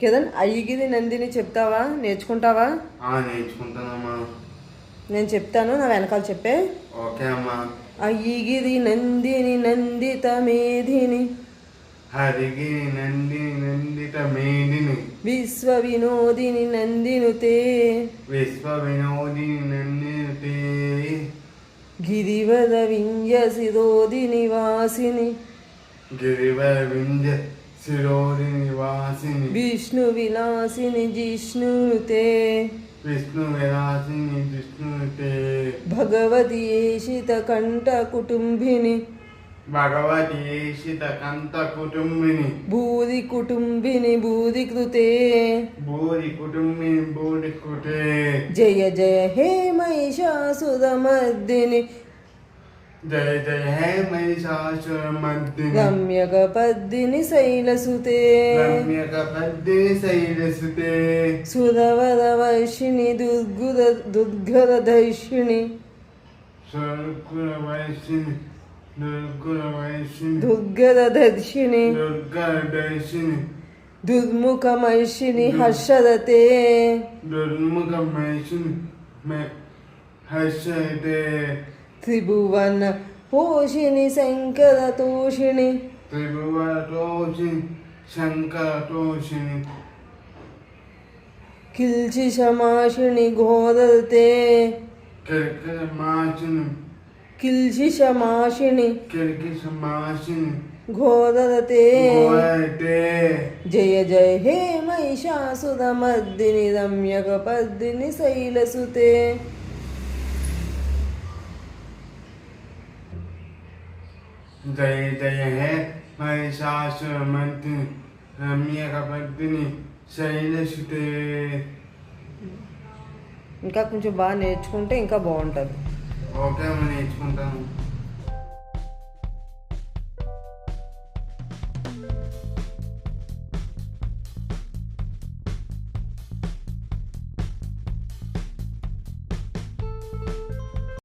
కదన్ అయ్యిది నందిని చెప్తావా నేర్చుకుంటావా నేను చెప్తాను నా వెనకాల చెప్పే ఓకే అమ్మా అయ్యిగిది నందిని నందిత మేధిని విశ్వ వినోదిని నందిను విశ్వ వినోదిని నందిను గిరివద వింజసిదోది నివాసిని గిరివద వింజ శిరోరి నివాసిని విష్ణు విలాసిని జిష్ణునుతే విష్ణు విలాసిని జిష్ణునుతే భగవతి ఏషిత కంఠ కుటుంబిని భగవతి ఏషిత కంత కుటుంబిని భూరి కుటుంబిని భూరి కృతే భూరి కుటుంబిని భూరి కృతే జయ జయ హే మహిషాసురమర్దిని जय जय हे महिषासुरमर्दिनि रम्यकपद्दिनि शैलसुते रम्यकपद्दिनि शैलसुते सुरवरवर्षिणि दुर्गुर दुर्गरधर्षिणि सुरगुरवर्षिणि दुर्गुरवर्षिणि दुर्मुखमर्षिणि हर्षरते दुर्मुखमर्षिणि हर्षते त्रिभुवन पोषिणि शङ्करतोषिणि त्रिभुवनतोषिणि शङ्करतोषिणि किल्चि क्षमाशिणि घोरते किलची किल्चि क्षमाशिणि किर्किमाशिणि घोरते घोरते जय जय हे महिषासुरमर्दिनि रम्यकपर्दिनि शैलसुते ఇంకా ఇదే హైషా శమంత రమియ గబదని శైలేస్తే ఇంకా కొంచెం బా నేర్చుకుంటా ఇంకా బాగుంటది ఓకే నేను నేర్చుకుంటా